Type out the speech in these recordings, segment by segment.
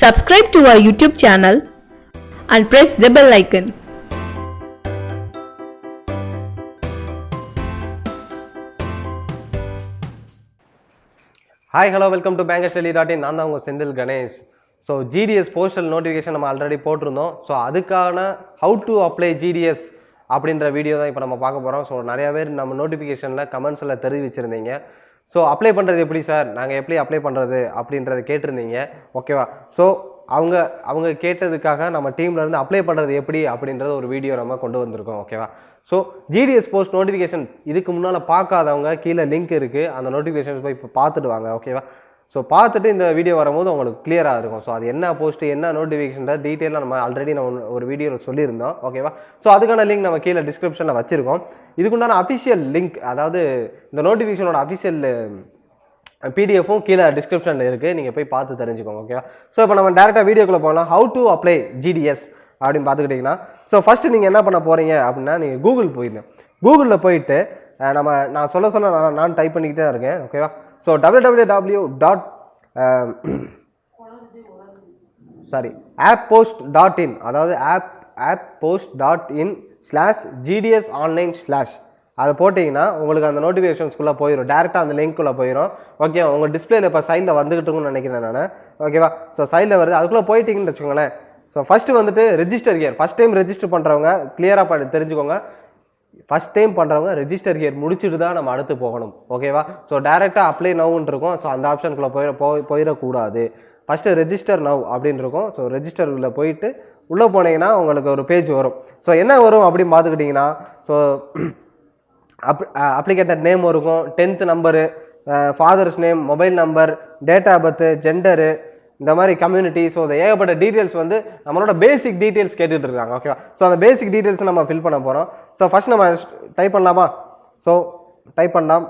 Subscribe to our YouTube channel and press the bell icon. Hi hello welcome to banker tele dot in நான் தான் உங்கள் Senthil Ganesh. So GDS postal notification நம்ம already போட்டிருந்தோம். So அதுக்கான how to apply GDS அப்படின்ற video தான் இப்போ நம்ம பார்க்க போகிறோம் ஸோ நிறையா பேர் நம்ம நோட்டிஃபிகேஷனில் கமெண்ட்ஸில் தெரிவிச்சிருந்தீங்க. ஸோ அப்ளை பண்ணுறது எப்படி சார் நாங்கள் எப்படி அப்ளை பண்ணுறது அப்படின்றத கேட்டிருந்தீங்க. ஓகேவா ஸோ அவங்க அவங்க கேட்டதுக்காக நம்ம டீம்லேருந்து அப்ளை பண்ணுறது எப்படி அப்படின்றது ஒரு வீடியோ நம்ம கொண்டு வந்திருக்கோம். ஓகேவா ஸோ ஜிடிஎஸ் போஸ்ட் நோட்டிஃபிகேஷன் இதுக்கு முன்னால் பார்க்காதவங்க கீழே லிங்க் இருக்குது அந்த நோட்டிஃபிகேஷன் போய் இப்போ பார்த்துட்டு வாங்க. ஓகேவா ஸோ பார்த்துட்டு இந்த வீடியோ வரும்போது உங்களுக்கு கிளியராக இருக்கும். ஸோ அது என்ன போஸ்ட்டு என்ன நோட்டிஃபிகேஷன் டீட்டெயிலாக நம்ம ஆல்ரெடி நம்ம ஒரு வீடியோவில் சொல்லியிருந்தோம். ஓகேவா ஸோ அதுக்கான லிங்க் நம்ம கீழே டிஸ்கிரிப்ஷனில் வச்சுருக்கோம். இதுக்குண்டான அஃபிஷியல் லிங்க் அதாவது இந்த நோட்டிஃபிகேஷனோட அஃபிஷியல் பிடிஎஃப்பும் கீழே டிஸ்கிரிப்ஷனில் இருக்குது நீங்கள் போய் பார்த்து தெரிஞ்சுக்கோங்க. ஓகேவா ஸோ இப்போ நம்ம டேரெக்டாக வீடியோக்குள்ளே போகலாம். ஹவு டு அப்ளை ஜிடிஎஸ் அப்படின்னு பார்த்துக்கிட்டிங்கன்னா ஸோ ஃபஸ்ட்டு நீங்கள் என்ன பண்ண போகிறீங்க அப்படின்னா நீங்கள் கூகுள் போயிடணும் கூகுளில் போயிட்டு நம்ம நான் சொல்ல சொல்ல நான் நான் டைப் பண்ணிக்கிட்டே தான் இருக்கேன். ஓகேவா so W W dot sorry app post dot in அதாவது app app post dot in slash GDS online slash அதை போட்டிங்கன்னா உங்களுக்கு அந்த நோட்டிஃபிகேஷன்ஸ்குள்ளே போயிடும் டேரெக்டாக அந்த லிங்க்குள்ளே போயிடும் ஓகே உங்கள் டிஸ்பிளேல இப்போ சைடில் வந்துகிட்டு நினைக்கிறேன் நான். ஓகேவா ஸோ சைடில் வருது. அதுக்குள்ளே போயிட்டீங்கன்னு வச்சுக்கோங்களேன். ஸோ ஃபஸ்ட்டு வந்துட்டு register here first time register பண்ணுறவங்க கிளியராக பண்ணி தெரிஞ்சுக்கோங்க. ஃபஸ்ட் டைம் பண்ணுறவங்க ரெஜிஸ்டர் ஹியர் முடிச்சுட்டு தான் நம்ம அடுத்து போகணும். ஓகேவா ஸோ டேரெக்டாக அப்ளை நவுன்னு இருக்கும். ஸோ அந்த ஆப்ஷனுக்குள்ளே போயிட போய் போயிடக்கூடாது ஃபஸ்ட்டு ரெஜிஸ்டர் நவ் அப்படின்னு இருக்கும். ஸோ ரெஜிஸ்டரில் போயிட்டு உள்ளே போனீங்கன்னா உங்களுக்கு ஒரு பேஜ் வரும். ஸோ என்ன வரும் அப்படின்னு பார்த்துக்கிட்டிங்கன்னா ஸோ அப் அப்ளிகேட்டட் uh, நேம் இருக்கும். Tenth number father's name mobile number date of birth gender இந்த மாதிரி கம்யூனிட்டி ஸோ இந்த ஏகப்பட்ட டீட்டெயில்ஸ் வந்து நம்மளோட பேசிக் டீட்டெயில்ஸ் கேட்டுட்டு இருக்காங்க ஓகேவா ஸோ அந்த பேசிக் டீட்டெயில்ஸ் நம்ம ஃபில் பண்ண போகிறோம் ஸோ ஃபஸ்ட் நம்ம டைப் பண்ணலாமா? ஸோ டைப் பண்ணலாம்.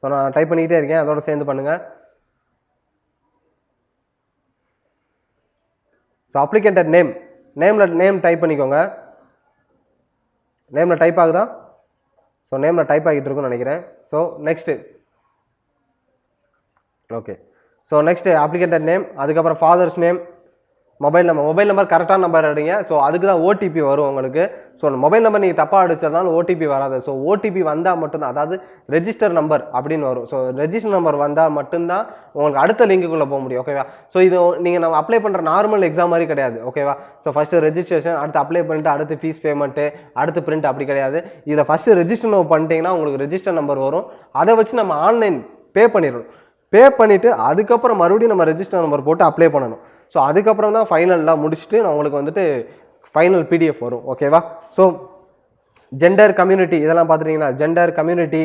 ஸோ நான் டைப் பண்ணிக்கிட்டே இருக்கேன். அதோட சேர்ந்து பண்ணுங்கள் ஸோ அப்ளிகேட்டட் நேம் நேமில் நேம் டைப் பண்ணிக்கோங்க. நேமில் டைப் ஆகுதா? ஸோ நேமில் டைப் ஆகிட்டு இருக்குன்னு நினைக்கிறேன். So next okay so next applicant name அதுக்கப்புறம் father's name mobile number mobile number கரெக்டான நம்பர் அடிங்க ஸோ அதுக்கு தான் ஓடிபி வரும் உங்களுக்கு. ஸோ மொபைல் நம்பர் நீங்கள் தப்பாக அடிச்சதுனால ஓடிபி வராது. ஸோ ஓடிபி வந்தால் மட்டும்தான் அதாவது ரெஜிஸ்டர் நம்பர் அப்படின்னு வரும். ஸோ ரெஜிஸ்டர் நம்பர் வந்தால் மட்டும்தான் உங்களுக்கு அடுத்த லிங்குக்குள்ளே போக முடியும். ஓகேவா ஸோ இது நீங்கள் நம்ம அப்ளை பண்ணுற நார்மல் எக்ஸாம் மாதிரி கிடையாது. ஓகேவா ஸோ ஃபஸ்ட்டு ரெஜிஸ்ட்ரேஷன் அடுத்து அப்ளை பண்ணிட்டு அடுத்து ஃபீஸ் பேமெண்ட்டு அடுத்து பிரிண்ட் அப்படி கிடையாது. இதில் ஃபஸ்ட்டு ரெஜிஸ்டர் நம்பர் பண்ணிட்டீங்கன்னா உங்களுக்கு ரெஜிஸ்டர் நம்பர் வரும். அதை வச்சு நம்ம ஆன்லைன் பே பண்ணிடணும். பே பண்ணிவிட்டு அதுக்கப்புறம் மறுபடியும் நம்ம ரெஜிஸ்டர் நம்பர் போட்டு அப்ளை பண்ணணும். ஸோ அதுக்கப்புறம் தான் ஃபைனல்லாம் முடிச்சுட்டு நான் உங்களுக்கு வந்துட்டு ஃபைனல் பிடிஎஃப் வரும். ஓகேவா ஸோ ஜெண்டர் கம்யூனிட்டி இதெல்லாம் பார்த்துட்டிங்கன்னா ஜெண்டர் கம்யூனிட்டி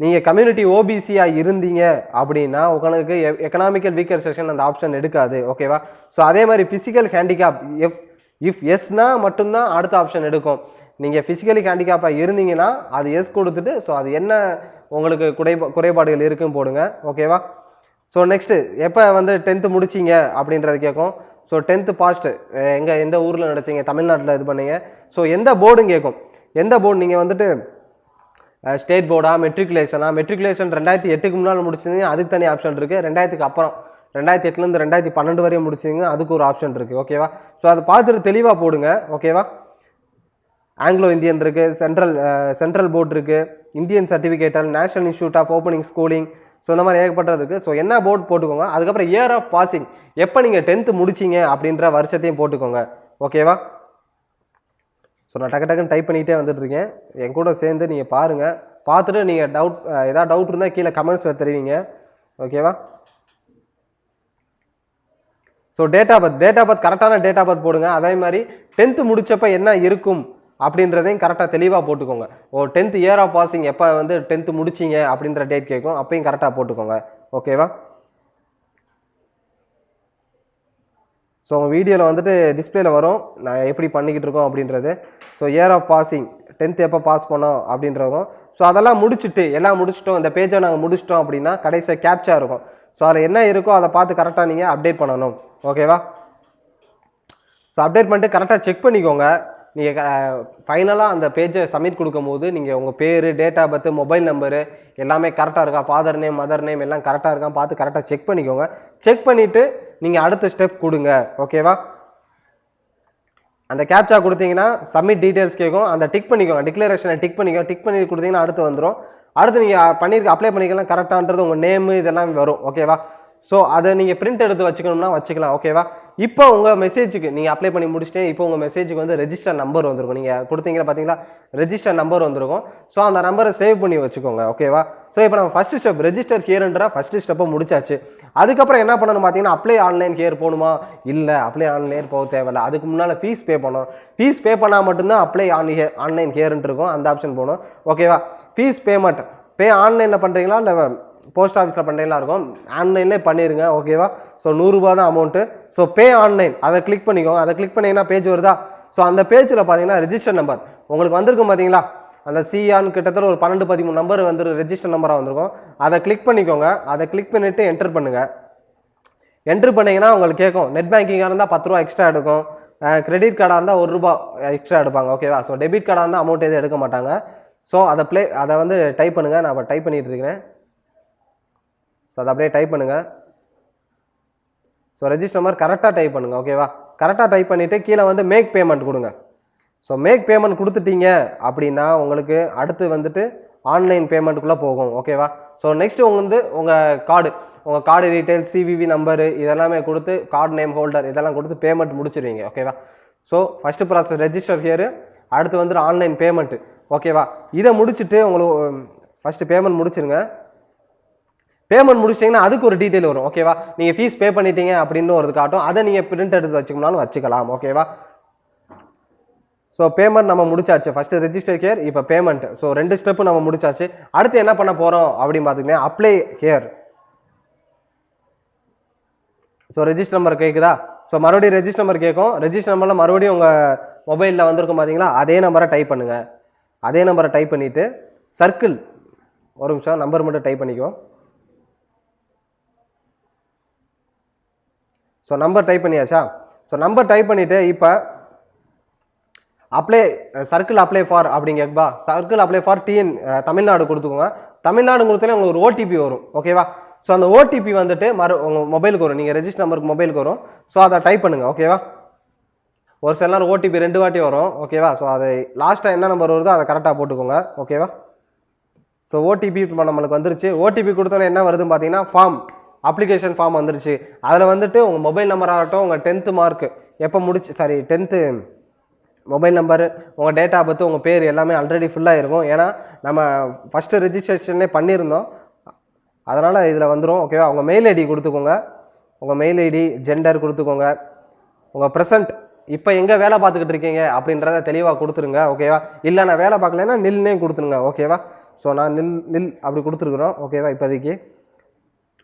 நீங்கள் கம்யூனிட்டி ஓபிசியாக இருந்தீங்க அப்படின்னா உங்களுக்கு எக்கனாமிக்கல் வீக்கர் செக்ஷன் அந்த ஆப்ஷன் எடுக்காது. ஓகேவா ஸோ அதே மாதிரி ஃபிசிக்கல் ஹேண்டிகேப் எஃப் இஃப் எஸ்னா மட்டும்தான் அடுத்த ஆப்ஷன் எடுக்கும். நீங்கள் ஃபிசிக்கலி ஹேண்டிகேப்பாக இருந்தீங்கன்னா அது எஸ் கொடுத்துட்டு ஸோ அது என்ன உங்களுக்கு குறை குறைபாடுகள் இருக்குன்னு போடுங்க. ஓகேவா ஸோ நெக்ஸ்ட்டு எப்போ வந்து டென்த்து முடிச்சிங்க அப்படின்றது கேட்கும் ஸோ டென்த்து பாஸ்ட்டு எங்கே எந்த ஊரில் நடிச்சிங்க? தமிழ்நாட்டில் இது பண்ணீங்க. ஸோ எந்த போர்டும் கேட்கும் எந்த போர்டு நீங்கள் வந்துட்டு ஸ்டேட் போர்டா மெட்ரிகுலேஷனா மெட்ரிகுலேஷன் ரெண்டாயிரத்தி எட்டுக்கு முன்னால் முடிச்சிருந்தீங்க அதுக்கு தனி ஆப்ஷன் இருக்குது ரெண்டாயிரத்துக்கு அப்புறம் ரெண்டாயிரத்தி எட்டுலேருந்து ரெண்டாயிரத்தி பன்னெண்டு வரையும் முடிச்சிங்க அதுக்கு ஒரு ஆப்ஷன் இருக்குது ஓகேவா ஸோ அதை பார்த்துட்டு தெளிவாக போடுங்க. ஓகேவா ஆங்கிலோ இந்தியன் இருக்குது சென்ட்ரல் சென்ட்ரல் போர்டு இருக்குது Indian சர்டிஃபிகேட்டல் national institute of opening schooling so இந்த மாதிரி ஏகப்பட்டது இருக்குது ஸோ என்ன போர்டு போட்டுக்கோங்க? அதுக்கப்புறம் இயர் ஆஃப் பாசிங் எப்போ நீங்கள் டென்த்து முடிச்சிங்க அப்படின்ற வருஷத்தையும் போட்டுக்கோங்க. ஓகேவா ஸோ நான் டக்கு டக்குன்னு டைப் பண்ணிக்கிட்டே வந்துட்டு இருக்கேன். என் கூட சேர்ந்து நீங்கள் பாருங்கள் பார்த்துட்டு நீங்கள் டவுட் ஏதாவது டவுட் இருந்தால் கீழே கமெண்ட்ஸில் தெரிவிங்க. ஓகேவா so date of birth date of birth கரெக்டான டேட் ஆஃப் பர்த் போடுங்க. அதே மாதிரி டென்த்து முடித்தப்போ என்ன இருக்கும்? அப்படின்றதையும் கரெக்டாக தெளிவாக போட்டுக்கோங்க. ஓ டென்த் இயர் ஆஃப் பாசிங் எப்போ வந்து டென்த்து முடிச்சிங்க அப்படின்ற டேட் கேட்கும் அப்பையும் கரெக்டாக போட்டுக்கோங்க. ஓகேவா ஸோ உங்கள் வீடியோவில் வந்துட்டு டிஸ்பிளேல வரும். நான் எப்படி பண்ணிக்கிட்டு இருக்கோம் அப்படின்றது. So year of passing tenth எப்போ பாஸ் பண்ணோம் அப்படின்றதும். ஸோ அதெல்லாம் முடிச்சுட்டு எல்லாம் முடிச்சிட்டோம். இந்த பேஜை நாங்கள் முடிச்சிட்டோம் அப்படின்னா கடைசியாக கேப்சா இருக்கும். ஸோ அதில் என்ன இருக்கோ அதை பார்த்து கரெக்டாக நீங்கள் அப்டேட் பண்ணணும். ஓகேவா ஸோ அப்டேட் பண்ணிட்டு கரெக்டாக செக் பண்ணிக்கோங்க. நீங்கள் ஃபைனலாக அந்த பேஜை சப்மிட் கொடுக்கும்போது நீங்கள் உங்கள் பேர் date of birth mobile number எல்லாமே கரெக்டாக இருக்கா? ஃபாதர் நேம் மதர் நேம் எல்லாம் கரெக்டாக இருக்கா பார்த்து கரெக்டாக செக் பண்ணிக்கோங்க. செக் பண்ணிவிட்டு நீங்கள் அடுத்த ஸ்டெப் கொடுங்க. ஓகேவா அந்த கேப்சா கொடுத்தீங்கன்னா சப்மிட் டீட்டெயில்ஸ் கேட்கும் அந்த டிக் பண்ணிக்கோங்க. டிக்ளரேஷனை டிக் பண்ணிக்கோங்க. டிக் பண்ணி கொடுத்தீங்கன்னா அடுத்து வந்துடும் அடுத்து நீங்கள் பண்ணியிருக்க அப்ளை பண்ணிக்கலாம். கரெக்டான்றது உங்கள் நேமு இதெல்லாம் வரும். ஓகேவா ஸோ அதை நீங்கள் பிரிண்ட் எடுத்து வச்சுக்கணும்னா வச்சுக்கலாம் ஓகேவா இப்போ உங்கள் மெசேஜுக்கு நீங்கள் அப்ளை பண்ணி முடிச்சுட்டு இப்போ உங்கள் மெசேஜுக்கு வந்து ரெஜிஸ்டர் நம்பர் வந்திருக்கும். நீங்கள் கொடுத்தீங்கன்னா பார்த்தீங்களா ரெஜிஸ்டர் நம்பர் வந்திருக்கும். ஸோ அந்த நம்பரை சேவ் பண்ணி வச்சுக்கோங்க ஓகேவா ஸோ இப்போ நம்ம ஃபஸ்ட்டு ஸ்டெப் ரெஜிஸ்டர் ஹியர்ன்ற ஃபஸ்ட்டு ஸ்டெப்பை முடிச்சாச்சு. அதுக்கப்புறம் என்ன பண்ணணும் பார்த்தீங்கன்னா அப்ளை ஆன்லைன் ஹியர் போகணுமா? இல்லை அப்ளை ஆன்லைன் போக தேவையில்லை. அதுக்கு முன்னால் ஃபீஸ் பே பண்ணணும். ஃபீஸ் பே பண்ணால் மட்டும்தான் அப்ளை ஆன் ஹியர் ஆன்லைன் ஹியர்ன்ட்டு இருக்கும். அந்த ஆப்ஷன் போகணும் ஓகேவா ஃபீஸ் பேமெண்ட் பே ஆன்லைனில் பண்ணுறீங்களா இல்லை போஸ்ட் ஆஃபீஸில் பண்ணுறீங்களா இருக்கும் ஆன்லைன்லேயே பண்ணிடுங்க ஓகேவா ஸோ நூறுரூபா தான் அமௌண்ட்டு ஸோ பே ஆன்லைன் அதை கிளிக் பண்ணிக்கோங்க. அதை கிளிக் பண்ணிங்கன்னா பேஜ் வருதா? ஸோ அந்த பேஜில் பார்த்தீங்கன்னா ரெஜிஸ்டர் நம்பர் உங்களுக்கு வந்திருக்கும் பார்த்தீங்களா அந்த சிஆன் கிட்டத்தட்ட ஒரு பன்னெண்டு பதிமூணு நம்பர் வந்து ரெஜிஸ்டர் நம்பராக வந்திருக்கும். அதை கிளிக் பண்ணிக்கோங்க. அதை கிளிக் பண்ணிவிட்டு என்டர் பண்ணுங்கள் என்ட்ரு பண்ணிங்கன்னா உங்களுக்கு கேட்கும். நெட் பேங்கிங்காக இருந்தால் பத்து ரூபா எக்ஸ்ட்ரா எடுக்கும். கிரெடிட் கார்டாக இருந்தால் ஒரு ரூபா எக்ஸ்ட்ரா எடுப்பாங்க ஓகேவா ஸோ டெபிட் கார்டாக இருந்தால் அமௌண்ட் எதுவும் எடுக்க மாட்டாங்க. ஸோ அதை ப்ளே அதை வந்து டைப் பண்ணுங்கள் நான் இப்போ டைப் பண்ணிகிட்டு இருக்கிறேன். ஸோ அதை அப்படியே டைப் பண்ணுங்கள் ஸோ ரெஜிஸ்டர் நம்பர் கரெக்டாக டைப் பண்ணுங்கள் ஓகேவா கரெக்டாக டைப் பண்ணிவிட்டு கீழே வந்து மேக் பேமெண்ட் கொடுங்க. ஸோ மேக் பேமெண்ட் கொடுத்துட்டீங்க அப்படின்னா உங்களுக்கு அடுத்து வந்துட்டு ஆன்லைன் பேமெண்ட்டுக்குள்ளே போகும் ஓகேவா ஸோ நெக்ஸ்ட் உங்கள் வந்து உங்கள் கார்டு உங்கள் கார்டு டீட்டெயில் சிவிவி நம்பரு இதெல்லாமே கொடுத்து கார்டு நேம் ஹோல்டர் இதெல்லாம் கொடுத்து பேமெண்ட் முடிச்சிருவீங்க ஓகேவா so first process register here அடுத்து வந்துட்டு ஆன்லைன் பேமெண்ட்டு ஓகேவா இதை முடிச்சுட்டு உங்களுக்கு ஃபஸ்ட்டு பேமெண்ட் முடிச்சிருங்க. பேமெண்ட் முடிச்சிட்டிங்கன்னா அதுக்கு ஒரு டீட்டெயில் வரும் ஓகேவா நீங்கள் ஃபீஸ் பே பண்ணிட்டீங்க அப்படின்னு ஒரு காட்டும். அதை நீங்கள் பிரிண்ட் எடுத்து வச்சுக்கணும்னாலும் வச்சுக்கலாம் ஓகேவா ஸோ பேமெண்ட் நம்ம முடிச்சாச்சு. ஃபஸ்ட்டு ரெஜிஸ்டர் கேர் இப்போ பேமெண்ட் ஸோ ரெண்டு ஸ்டெப்பு நம்ம முடிச்சாச்சு. அடுத்து என்ன பண்ண போகிறோம் அப்படின்னு பார்த்தீங்கன்னா apply here so register number கேட்குதா ஸோ மறுபடியும் ரெஜிஸ்டர் நம்பர் கேட்கும் ரெஜிஸ்டர் நம்பரில் மறுபடியும் உங்கள் மொபைலில் வந்திருக்கும் பார்த்தீங்களா அதே நம்பரை டைப் பண்ணுங்கள் அதே நம்பரை டைப் பண்ணிவிட்டு சர்க்கிள் ஒரு நிமிஷம் நம்பர் மட்டும் டைப் பண்ணிக்குவோம். ஸோ நம்பர் டைப் பண்ணியாச்சா? ஸோ நம்பர் டைப் பண்ணிவிட்டு இப்போ apply circle apply for அப்படிங்கப்பா circle apply for TN Tamil Nadu கொடுத்துக்கோங்க. தமிழ்நாடு கொடுத்தாலே உங்களுக்கு ஒரு ஓடிபி வரும் ஓகேவா ஸோ அந்த ஓடிபி வந்துட்டு மறு உங்கள் மொபைலுக்கு வரும். நீங்கள் ரெஜிஸ்டர் நம்பருக்கு மொபைலுக்கு வரும். ஸோ அதை டைப் பண்ணுங்கள் ஓகேவா ஒரு சில நேரம் ஓடிபி ரெண்டு வாட்டி வரும் ஓகேவா ஸோ அதை லாஸ்ட்டாக என்ன நம்பர் வருதோ அதை கரெக்டாக போட்டுக்கோங்க ஓகேவா ஸோ ஓடிபி இப்போ நம்மளுக்கு வந்துருச்சு. ஓடிபி கொடுத்தோன்னே என்ன வருதுன்னு பார்த்தீங்கன்னா ஃபார்ம் அப்ளிகேஷன் ஃபார்ம் வந்துருச்சு. அதில் வந்துட்டு உங்கள் மொபைல் நம்பர் ஆகட்டும் உங்கள் டென்த்து மார்க்கு எப்போ முடிச்சு சாரி டென்த்து மொபைல் நம்பரு உங்கள் டேட் ஆஃப் பர்த் உங்கள் பேர் எல்லாமே ஆல்ரெடி ஃபுல்லாக இருக்கும். ஏன்னா நம்ம ஃபஸ்ட்டு ரிஜிஸ்ட்ரேஷனே பண்ணியிருந்தோம். அதனால் இதில் வந்துடும் ஓகேவா உங்கள் மெயில் ஐடி கொடுத்துக்கோங்க. உங்கள் மெயில் ஐடி ஜெண்டர் கொடுத்துக்கோங்க. உங்கள் ப்ரெசன்ட் இப்போ எங்கே வேலை பார்த்துக்கிட்டு இருக்கீங்க அப்படின்றத தெளிவாக கொடுத்துருங்க ஓகேவா இல்லை நான் வேலை பார்க்கலன்னா நில்னே கொடுத்துருங்க ஓகேவா ஸோ நான் நில் நில் அப்படி கொடுத்துருக்குறோம் ஓகேவா இப்போதைக்கு.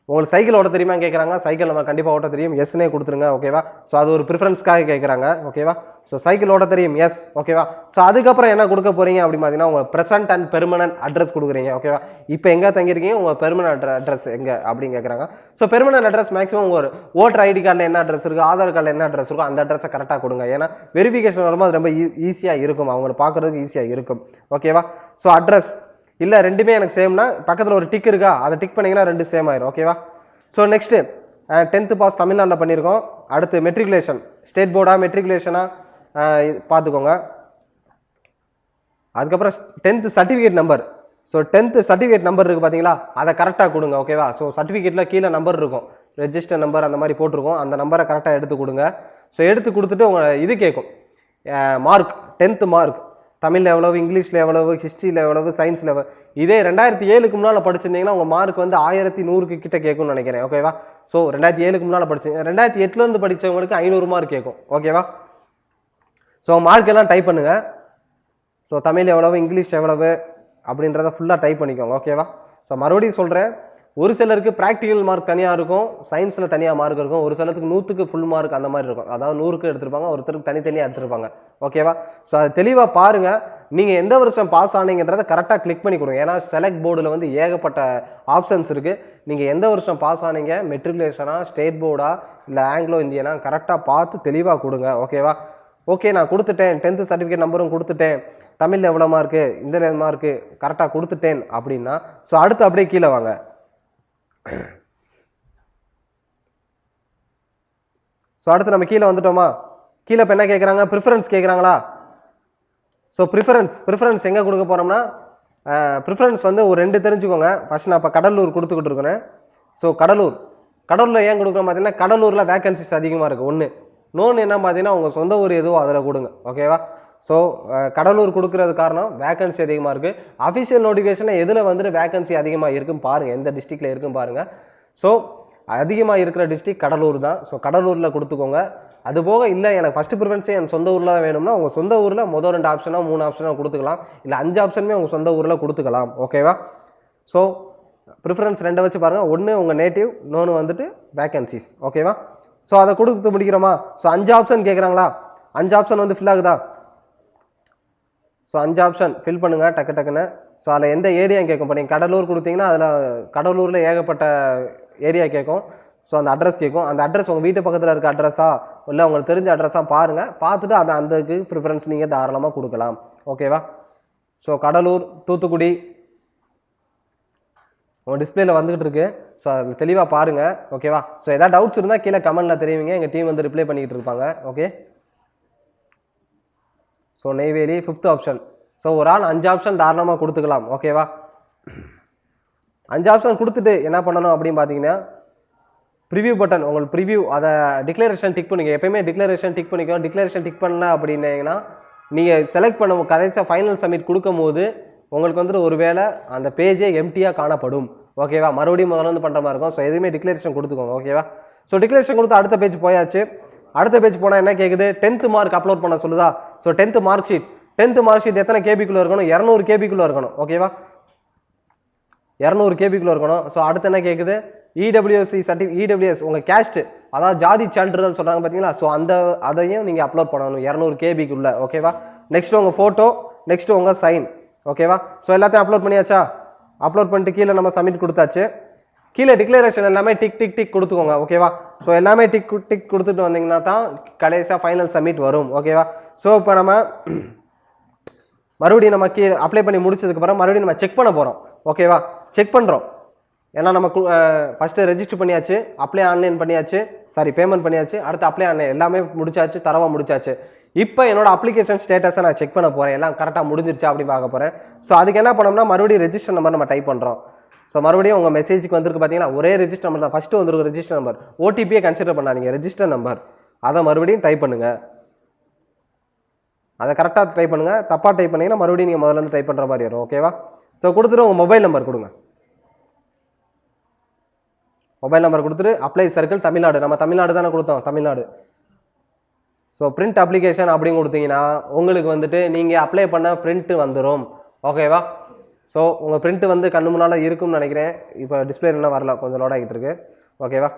உங்களுக்கு சைக்கிள் ஓட்ட தெரியுமா கேட்குறாங்க சைக்கிள் நம்ம கண்டிப்பாக ஓட்ட தெரியும். எஸ்னே கொடுத்துருங்க ஓகேவா ஸோ அது ஒரு ப்ரிஃபரன்ஸ்க்காக கேட்குறாங்க ஓகேவா ஸோ சைக்கிள் ஓட்ட தெரியும் எஸ் ஓகேவா ஸோ அதுக்கப்புறம் என்ன கொடுக்க போகிறீங்க அப்படின்னு பார்த்தீங்கன்னா உங்கள் ப்ரெசன்ட் அண்ட் பெர்மனன்ட் அட்ரஸ் கொடுக்குறீங்க ஓகேவா இப்போ எங்கே தங்கியிருக்கீங்க? உங்கள் பெர்மனன்ட் அட்ரஸ் எங்கே அப்படின்னு கேட்குறாங்க ஸோ பெர்மனன்ட் அட்ரஸ் மேக்ஸிமம் ஒரு ஓட்டர் ஐடி கார்டில் என்ன அட்ரஸ் இருக்குது ஆதார் கார்டில் என்ன அட்ரஸ் இருக்கோ அந்த அட்ரஸை கரெக்டாக கொடுங்க. ஏன்னா வெரிஃபிகேஷன் வரும்போது அது ரொம்ப e-, ஈஸியாக இருக்கும். அவங்களை பார்க்குறதுக்கு ஈஸியாக இருக்கும் ஓகேவா ஸோ அட்ரஸ் இல்லை ரெண்டுமே எனக்கு சேம்னா பக்கத்தில் ஒரு டிக் இருக்கா? அதை டிக் பண்ணிங்கன்னா ரெண்டு சேம் ஆயிரும் ஓகேவா ஸோ நெக்ஸ்ட்டு டென்த்து பாஸ் தமிழ்நாட்டில் பண்ணியிருக்கோம். அடுத்து மெட்ரிகுலேஷன் ஸ்டேட் போர்டா மெட்ரிகுலேஷனாக பார்த்துக்கோங்க. அதுக்கப்புறம் tenth certificate number so tenth certificate number இருக்குது பார்த்தீங்களா அதை கரெக்டாக கொடுங்க ஓகேவா ஸோ சர்டிஃபிகேட்டில் கீழே நம்பர் இருக்கும். ரெஜிஸ்டர் நம்பர் அந்த மாதிரி போட்டிருக்கோம். அந்த நம்பரை கரெக்டாக எடுத்து கொடுங்க. ஸோ எடுத்து கொடுத்துட்டு உங்கள் இது கேட்கும் மார்க் டென்த்து மார்க் தமிழில் எவ்வளவு இங்கிலீஷில் எவ்வளவு ஹிஸ்ட்ரியில் எவ்வளவு சயின்ஸில் எவ்வளவு இதே ரெண்டாயிரத்தி ஏழுக்கு முன்னால் படிச்சிருந்தீங்கன்னா உங்கள் மார்க் வந்து ஆயிரத்தி நூறுக்கு கிட்ட கேட்கும்னு நினைக்கிறேன் ஓகேவா ஸோ ரெண்டாயிரத்தி ஏழுக்கு முன்னால் படிச்சிங்க ரெண்டாயிரத்தி எட்டுலேருந்து படித்தவங்களுக்கு ஐநூறு மார்க் கேட்கும் ஓகேவா ஸோ மார்க் எல்லாம் டைப் பண்ணுங்கள் ஸோ தமிழ் எவ்வளவு இங்கிலீஷ் எவ்வளவு அப்படின்றத ஃபுல்லாக டைப் பண்ணிக்கோங்க ஓகேவா ஸோ மறுபடியும் சொல்கிறேன் ஒரு சிலருக்கு ப்ராக்டிக்கல் மார்க் தனியாக இருக்கும் சயின்ஸில் தனியாக மார்க் இருக்கும். ஒரு சிலத்துக்கு நூற்றுக்கு ஃபுல் மார்க் அந்த மாதிரி இருக்கும். அதாவது நூறுக்கு எடுத்திருப்பாங்க ஒருத்தருக்கு தனித்தனியாக எடுத்திருப்பாங்க. ஓகேவா ஸோ அதை தெளிவாக பாருங்கள் நீங்கள் எந்த வருஷம் பாஸ் ஆனீங்கன்றதை கரெக்டாக கிளிக் பண்ணி கொடுங்க. ஏன்னா செலக்ட் போர்டில் வந்து ஏகப்பட்ட ஆப்ஷன்ஸ் இருக்குது நீங்கள் எந்த வருஷம் பாஸ் ஆனீங்க? மெட்ரிகுலேஷனா ஸ்டேட் போர்டா இல்லை ஆங்கிலோ இந்தியனா? கரெக்டாக பார்த்து தெளிவாக கொடுங்க. ஓகேவா ஓகே நான் கொடுத்துட்டேன். டென்த்து சர்டிஃபிகேட் நம்பரும் கொடுத்துட்டேன். தமிழில் எவ்வளோ மார்க்கு இந்த மார்க்கு கரெக்டாக கொடுத்துட்டேன் அப்படின்னா ஸோ அடுத்து அப்படியே கீழே வாங்க. ஸோ அடுத்து நம்ம கீழே வந்துட்டோமா? கீழே இப்போ என்ன கேட்குறாங்க ப்ரிஃபரன்ஸ் கேட்குறாங்களா ஸோ ப்ரிஃபரன்ஸ் ப்ரிஃபரன்ஸ் எங்கே கொடுக்க போகிறோம்னா ப்ரிஃபரன்ஸ் வந்து ஒரு ரெண்டு தெரிஞ்சுக்கோங்க. ஃபஸ்ட் நான் இப்போ கடலூர் கொடுத்துக்கிட்டு இருக்கிறேன் ஸோ கடலூர். கடலூரில் ஏன் கொடுக்குறோம் பார்த்தீங்கன்னா கடலூரில் வேக்கன்சிஸ் அதிகமாக இருக்குது ஒன்று இன்னொன்று என்ன பார்த்தீங்கன்னா உங்கள் சொந்த ஊர் எதுவோ அதில் கொடுங்க. ஓகேவா ஸோ கடலூர் கொடுக்கறது காரணம் வேகன்சி அதிகமாக இருக்குது அஃபிஷியல் நோட்டிஃபிகேஷனில் எதில் வந்துட்டு வேகன்சி அதிகமாக இருக்குன்னு பாருங்கள் எந்த டிஸ்ட்ரிக்டில் இருக்குன்னு பாருங்கள் ஸோ அதிகமாக இருக்கிற டிஸ்ட்ரிக் கடலூர் தான். ஸோ கடலூரில் கொடுத்துக்கோங்க. அது போக இல்லை எனக்கு ஃபஸ்ட்டு ப்ரிஃபரன்ஸே என் சொந்த ஊரில் தான் வேணும்னா உங்கள் சொந்த ஊரில் மொதல் ரெண்டு ஆப்ஷனாக மூணு ஆப்ஷனாக கொடுத்துக்கலாம். இல்லை அஞ்சு ஆப்ஷனுமே உங்கள் சொந்த ஊரில் கொடுத்துக்கலாம். ஓகேவா ஸோ ப்ரிஃபரன்ஸ் ரெண்டை வச்சு பாருங்கள் ஒன்று உங்கள் நேட்டிவ் இன்னொன்று வந்துட்டு வேகன்சிஸ் ஓகேவா ஸோ அதை கொடுத்து முடிக்கிறோமா? ஸோ அஞ்சு ஆப்ஷன் கேட்குறாங்களா அஞ்சு ஆப்ஷன் வந்து ஃபில் ஆகுதா? ஸோ அஞ்சு ஆப்ஷன் ஃபில் பண்ணுங்கள் டக்கு டக்குன்னு. ஸோ அதில் எந்த ஏரியா கேட்கும் இப்போ நீங்கள் கடலூர் கொடுத்தீங்கன்னா அதில் கடலூரில் ஏகப்பட்ட ஏரியா கேட்கும் ஸோ அந்த அட்ரஸ் கேட்கும் அந்த அட்ரஸ் உங்கள் வீட்டு பக்கத்தில் இருக்க அட்ரஸா இல்லை உங்களுக்கு தெரிஞ்ச அட்ரஸாக பாருங்கள் பார்த்துட்டு அந்த அந்தக்கு ப்ரிஃபரன்ஸ் நீங்கள் தாராளமாக கொடுக்கலாம். ஓகேவா ஸோ கடலூர் தூத்துக்குடி. உங்கள் டிஸ்பிளேல வந்துகிட்டு இருக்கு. ஸோ அதில் தெளிவாக பாருங்கள் ஓகேவா ஸோ எதாவது டவுட்ஸ் இருந்தால் கீழே கமெண்ட்டில் தெரிவிங்க. எங்கள் டீம் வந்து ரிப்ளை பண்ணிக்கிட்டு இருப்பாங்க. Okay so Neyveli fifth option so ஒரு ஆள் அஞ்சு ஆப்ஷன் தாராளமாக கொடுத்துக்கலாம். ஓகேவா அஞ்சு ஆப்ஷன் கொடுத்துட்டு என்ன பண்ணணும் அப்படின்னு பார்த்தீங்கன்னா ப்ரிவ்யூ பட்டன் உங்களுக்கு ப்ரிவியூ அதை டிக்ளரேஷன் டிக் பண்ணிக்க எப்பயுமே டிக்ளரேஷன் டிக் பண்ணிக்கோ டிக்ளரேஷன் டிக் பண்ணல அப்படின்னீங்கன்னா நீங்கள் செலக்ட் பண்ண கடைசியாக ஃபைனல் சப்மிட் கொடுக்கும்போது உங்களுக்கு வந்துட்டு ஒரு வேளை அந்த பேஜே எம்டியாக காணப்படும். ஓகேவா மறுபடியும் முதல்ல வந்து பண்ணுற மாதிரி இருக்கும். ஸோ எதுவுமே டிக்ளரேஷன் கொடுத்துக்கோங்க. ஓகேவா ஸோ டிக்ளரேஷன் கொடுத்து அடுத்த பேஜ் போயாச்சு. அடுத்த பேஜ் போனால் என்ன கேட்குது டென்த்து மார்க் அப்லோட் பண்ண சொல்லுதா? So tenth mark sheet tenth mark sheet எத்தனை கேபிக்குள்ளே இருக்கணும்? இரநூறு கேபிக்குள்ளே இருக்கணும். ஓகேவா இரநூறு கேபிக்குள்ளே இருக்கணும். ஸோ அடுத்து என்ன கேட்குது இடபிள்யூசி சர்டி இடபிள்யூஎஸ் உங்கள் கேஸ்ட்டு அதாவது ஜாதி சான்றிதழ் சொல்கிறாங்க பார்த்தீங்களா ஸோ அந்த அதையும் நீங்கள் அப்லோட் பண்ணணும். இரநூறு கேபிக்குள்ளே ஓகேவா நெக்ஸ்ட் உங்கள் ஃபோட்டோ நெக்ஸ்ட் உங்கள் சைன் ஓகேவா ஸோ எல்லாத்தையும் அப்லோட் பண்ணியாச்சா? அப்லோட் பண்ணிட்டு கீழே நம்ம சப்மிட் கொடுத்தாச்சு. கீழே டிக்ளரேஷன் எல்லாமே டிக் டிக் டிக் கொடுத்துக்கோங்க ஓகேவா ஸோ எல்லாமே டிக் டிக் கொடுத்துட்டு வந்தீங்கன்னா தான் கடைசியாக ஃபைனல் சப்மிட் வரும் ஓகேவா ஸோ இப்போ நம்ம மறுபடியும் நம்ம கீ அப்ளை பண்ணி முடிச்சதுக்கப்புறம் மறுபடியும் நம்ம செக் பண்ண போகிறோம் ஓகேவா செக் பண்ணுறோம் ஏன்னா நம்ம ஃபஸ்ட்டு ரெஜிஸ்டர் பண்ணியாச்சு அப்ளை ஆன்லைன் பண்ணியாச்சு சாரி பேமெண்ட் பண்ணியாச்சு அடுத்து அப்ளை ஆன்லைன் எல்லாமே முடிச்சாச்சு தரவாக முடிச்சாச்சு. இப்போ என்னோட அப்ளிகேஷன் ஸ்டேட்டஸை நான் செக் பண்ண போகிறேன் எல்லாம் கரெக்டாக முடிஞ்சிருச்சா அப்படி பார்க்க போகிறேன் ஸோ அதுக்கு என்ன பண்ணோம்னா மறுபடியும் ரெஜிஸ்டர் நம்பர் நம்ம டைப் பண்ணுறோம் ஸோ மறுபடியும் உங்கள் மெசேஜுக்கு வந்திருக்கு பார்த்தீங்கன்னா ஒரே ரிஜிஸ்டர் நம்பர் தான். ஃபஸ்ட்டு வந்துருக்கு ரிஜிஸ்டர் நம்பர் ஓடிபியை கன்சிடர் பண்ணாதீங்க. ரெஜிஸ்டர் நம்பர் அதை மறுபடியும் டைப் பண்ணுங்கள் அதை கரெக்டாக டைப் பண்ணுங்கள் தப்பாக டைப் பண்ணிங்கன்னா மறுபடியும் நீங்கள் முதல்ல வந்து டைப் பண்ணுற மாதிரி வரும். ஓகேவா ஸோ கொடுத்துட்டு உங்கள் மொபைல் நம்பர் கொடுங்க. மொபைல் நம்பர் கொடுத்துட்டு அப்ளை சர்க்கிள் தமிழ்நாடு. நம்ம தமிழ்நாடு தானே கொடுத்தோம் தமிழ்நாடு. ஸோ பிரிண்ட் அப்ளிகேஷன் அப்படின்னு கொடுத்தீங்கன்னா உங்களுக்கு வந்துட்டு நீங்கள் அப்ளை பண்ண பிரிண்ட்டு வந்துடும் ஓகேவா ஸோ உங்கள் பிரிண்ட்டு வந்து கண்ணு முன்னால் இருக்கும்னு நினைக்கிறேன். இப்போ டிஸ்பிளே இன்னும் வரல. கொஞ்சம் லோட் ஆகிட்டு இருக்கு. ஓகேவா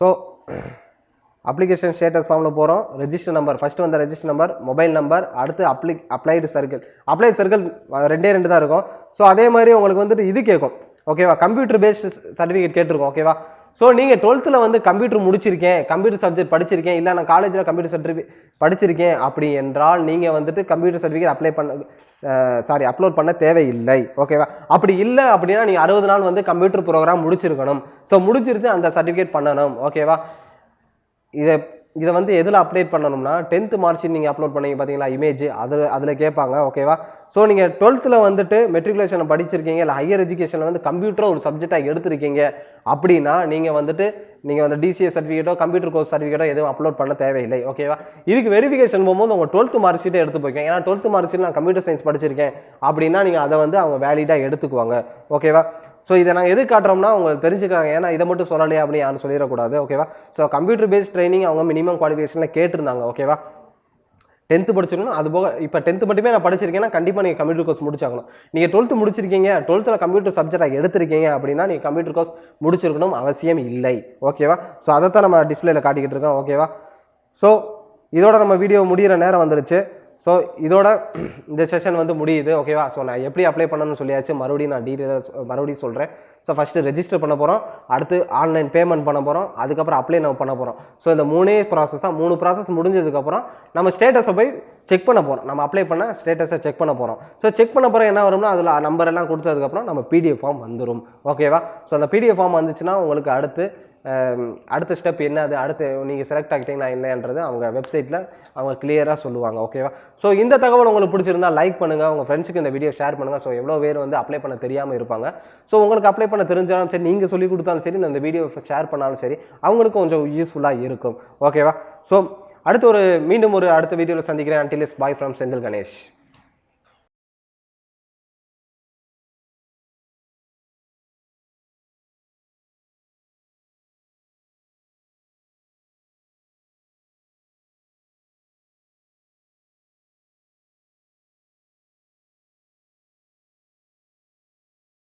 ஸோ அப்ளிகேஷன் ஸ்டேட்டஸ் ஃபார்மில் போகிறோம் ரெஜிஸ்டர் நம்பர் ஃபஸ்ட்டு வந்த ரெஜிஸ்டர் நம்பர் மொபைல் நம்பர் அடுத்து apply applied circle applied circle ரெண்டே ரெண்டு தான் இருக்கும். ஸோ அதே மாதிரி உங்களுக்கு வந்துட்டு இது கேட்கும். ஓகேவா கம்ப்யூட்டர் பேஸ்ட் சர்டிஃபிகேட் கேட்டிருக்கோம். ஓகேவா ஸோ நீங்கள் டுவெல்த்தில் வந்து கம்ப்யூட்டர் முடிச்சிருக்கேன். கம்ப்யூட்டர் சப்ஜெக்ட் படிச்சிருக்கேன். இல்லை நான் காலேஜில் கம்ப்யூட்டர் சர்டிஃபிகேட் படிச்சிருக்கேன். அப்படி என்றால் நீங்கள் வந்துட்டு கம்ப்யூட்டர் சர்டிஃபிகேட் அப்ளை பண்ண சாரி அப்லோட் பண்ண தேவையில்லை. ஓகேவா அப்படி இல்லை அப்படின்னா நீங்கள் அறுபது நாள் வந்து கம்ப்யூட்டர் ப்ரோக்ராம் முடிச்சிருக்கணும். ஸோ முடிச்சிருச்சு அந்த சர்டிஃபிகேட் பண்ணணும். ஓகேவா இதை இதை வந்து எதில் அப்டேட் பண்ணணும்னா டென்த்து மார்ச் நீங்கள் அப்லோட் பண்ணீங்க பார்த்தீங்களா இமேஜ் அதில் அதில் கேட்பாங்க. ஓகேவா ஸோ நீங்கள் டுவெல்த்தில் வந்துட்டு மெட்ரிகுலேஷனை படிச்சிருக்கீங்க இல்லை ஹையர் எஜுகேஷனில் வந்து கம்ப்யூட்டரை ஒரு சப்ஜெக்டாக எடுத்திருக்கீங்க அப்படின்னா நீங்கள் வந்துட்டு நீங்கள் வந்து டிசிஏ சர்டிஃபிகேட்டோ கம்ப்யூட்டர் கோர்ஸ் சர்டிஃபிகேட்டோ எதுவும் அப்லோட் பண்ண தேவையில்லை ஓகேவா இதுக்கு வெரிஃபிகேஷன் போகும்போது உங்கள் டுவெல்த்து மார்க் ஷீட்டை எடுத்து போய்க்கோங்க. ஏன்னா டுவெல்த்து மார்க் ஷீட் நான் கம்ப்யூட்டர் சயின்ஸ் படிச்சிருக்கேன். அப்படின்னா நீங்கள் அதை வந்து அவங்க வேலிடாக எடுத்துக்குவாங்க ஓகேவா ஸோ இதை நாங்கள் எது காட்டுறோம்னா அவங்க தெரிஞ்சுக்கிறாங்க ஏன்னா இதை மட்டும் சொல்லலையே அப்படின்னு யாரும் சொல்லிடக்கூடாது ஓகேவா ஸோ கம்ப்யூட்டர் பேஸ்ட் ட்ரைனிங் அவங்க மினிமம் குவாலிஃபிகேஷனில் கேட்டிருந்தாங்க ஓகேவா டென்த்து படிச்சிருக்கணும். அது போக இப்போ டென்த்து மட்டுமே நான் படிச்சிருக்கேன்னா கண்டிப்பாக நீங்கள் கம்ப்யூட்டர் கோர்ஸ் முடிச்சாகணும். நீங்கள் டுவெல்த்து முடிச்சிருக்கீங்க டுவெல்த்தில் கம்ப்யூட்டர் சப்ஜெக்டாக எடுத்திருக்கீங்க அப்படின்னா நீங்கள் கம்ப்யூட்டர் கோர்ஸ் முடிச்சிருக்கணும் அவசியம் இல்லை. ஓகேவா ஸோ அதை தான் நம்ம டிஸ்பிளேயில் காட்டிக்கிட்டு இருக்கோம். ஓகேவா ஸோ இதோட நம்ம வீடியோ முடிகிற நேரம் வந்துருச்சு. ஸோ இதோட இந்த செஷன் வந்து முடியுது ஓகேவா ஸோ நான் எப்படி அப்ளை பண்ணணும்னு சொல்லியாச்சு மறுபடியும் நான் டீட்டெயிலாக மறுபடியும் சொல்கிறேன் ஸோ ஃபஸ்ட்டு ரெஜிஸ்டர் பண்ண போகிறோம் அடுத்து ஆன்லைன் பேமெண்ட் பண்ண போகிறோம் அதுக்கப்புறம் அப்ளை நம்ம பண்ண போகிறோம் ஸோ இந்த மூணே ப்ராசஸ் தான் மூணு ப்ராசஸ் முடிஞ்சதுக்கப்புறம் நம்ம ஸ்டேட்டஸை போய் செக் பண்ண போகிறோம் நம்ம அப்ளை பண்ண ஸ்டேட்டஸை செக் பண்ண போகிறோம் ஸோ செக் பண்ண போகிறோம் என்ன வரும்னா அதில் நம்பர் எல்லாம் கொடுத்ததுக்கப்புறம் நம்ம பிடிஎஃப் ஃபார்ம் வந்துடும் ஓகேவா ஸோ அந்த பிடிஎஃப் ஃபார்ம் வந்துச்சுன்னா உங்களுக்கு அடுத்து அடுத்த ஸ்டெப் என்ன அது அடுத்து நீங்கள் செலக்ட் ஆகிட்டீங்கன்னா என்னன்றது அவங்க வெப்சைட்டில் அவங்க கிளியராக சொல்லுவாங்க ஓகேவா ஸோ இந்த தகவல் உங்களுக்கு பிடிச்சிருந்தா லைக் பண்ணுங்கள் உங்கள் ஃப்ரெண்ட்ஸுக்கு இந்த வீடியோ ஷேர் பண்ணுங்கள் ஸோ எவ்வளோ பேர் வந்து அப்ளை பண்ண தெரியாமல் இருப்பாங்க. ஸோ உங்களுக்கு அப்ளை பண்ண தெரிஞ்சாலும் சரி நீங்கள் சொல்லி கொடுத்தாலும் சரி நான் இந்த வீடியோ ஷேர் பண்ணாலும் சரி அவங்களுக்கும் கொஞ்சம் யூஸ்ஃபுல்லாக இருக்கும் ஓகேவா ஸோ அடுத்து ஒரு மீண்டும் ஒரு அடுத்த வீடியோவில் சந்திக்கிறேன். Until is bye from Senthil Ganesh.